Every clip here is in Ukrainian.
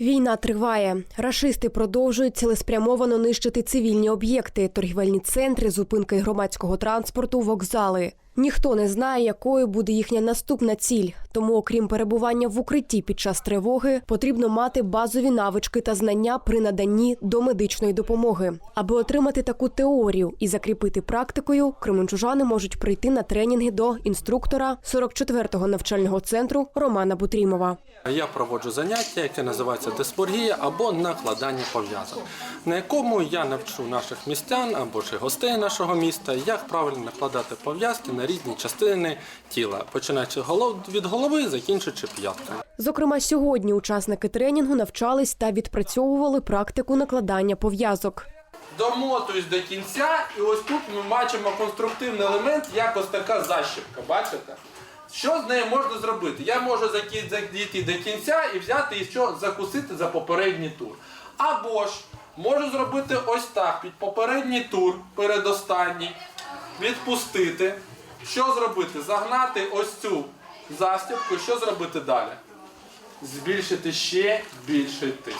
Війна триває. Рашисти продовжують цілеспрямовано нищити цивільні об'єкти, торгівельні центри, зупинки громадського транспорту, вокзали. Ніхто не знає, якою буде їхня наступна ціль. Тому, окрім перебування в укритті під час тривоги, потрібно мати базові навички та знання при наданні до медичної допомоги. Аби отримати таку теорію і закріпити практикою, кременчужани можуть прийти на тренінги до інструктора 44-го навчального центру Романа Бутрімова. Я проводжу заняття, яке називається диспоргія або накладання пов'язок, на якому я навчу наших містян або ж гостей нашого міста, як правильно накладати пов'язки на різні частини тіла, починаючи голов- від голови, закінчуючи п'ятками. Зокрема, сьогодні учасники тренінгу навчались та відпрацьовували практику накладання пов'язок. Домотуюсь до кінця, і ось тут ми бачимо конструктивний елемент, як ось така защіпка. Бачите? Що з нею можна зробити? Я можу задійти до кінця і взяти і що закусити за попередній тур. Або ж можу зробити ось так, під попередній тур, передостанній, відпустити. Що зробити? Загнати ось цю застібку, що зробити далі? Збільшити ще більший тиск.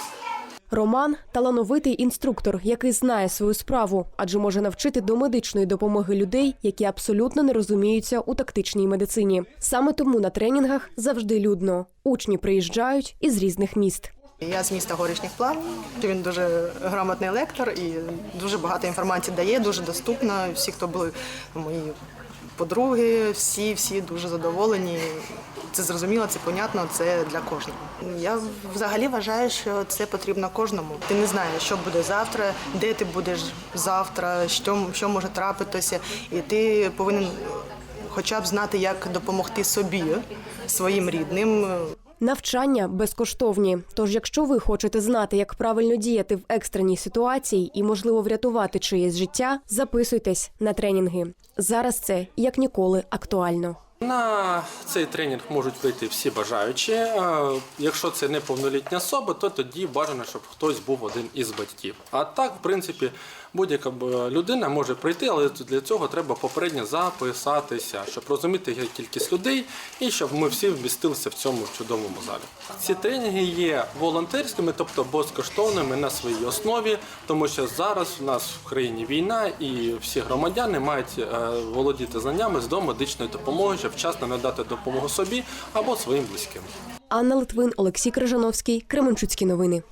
Роман талановитий інструктор, який знає свою справу, адже може навчити до медичної допомоги людей, які абсолютно не розуміються у тактичній медицині. Саме тому на тренінгах завжди людно. Учні приїжджають із різних міст. Я з міста Горішніх Плав. Він дуже грамотний лектор і дуже багато інформації дає, дуже доступно. Всі, хто були мої подруги, всі, всі дуже задоволені. Це зрозуміло, це понятно, це для кожного. Я взагалі вважаю, що це потрібно кожному. Ти не знаєш, що буде завтра, де ти будеш завтра, що, що може трапитися, і ти повинен хоча б знати, як допомогти собі, своїм рідним. Навчання безкоштовні. Тож, якщо ви хочете знати, як правильно діяти в екстреній ситуації і, можливо, врятувати чиєсь життя, записуйтесь на тренінги. Зараз це як ніколи актуально. На цей тренінг можуть вийти всі бажаючі. Е, Якщо це неповнолітня особа, то тоді бажано, щоб хтось був один із батьків. А так, в принципі, будь-яка людина може прийти, але для цього треба попередньо записатися, щоб розуміти кількість людей і щоб ми всі вмістилися в цьому чудовому залі. Ці тренінги є волонтерськими, тобто безкоштовними на своїй основі, тому що зараз у нас в країні війна і всі громадяни мають е, володіти знаннями з домедичної допомоги, вчасно надати допомогу собі або своїм близьким. Анна Литвин, Олексій Крижановський, Кременчуцькі новини.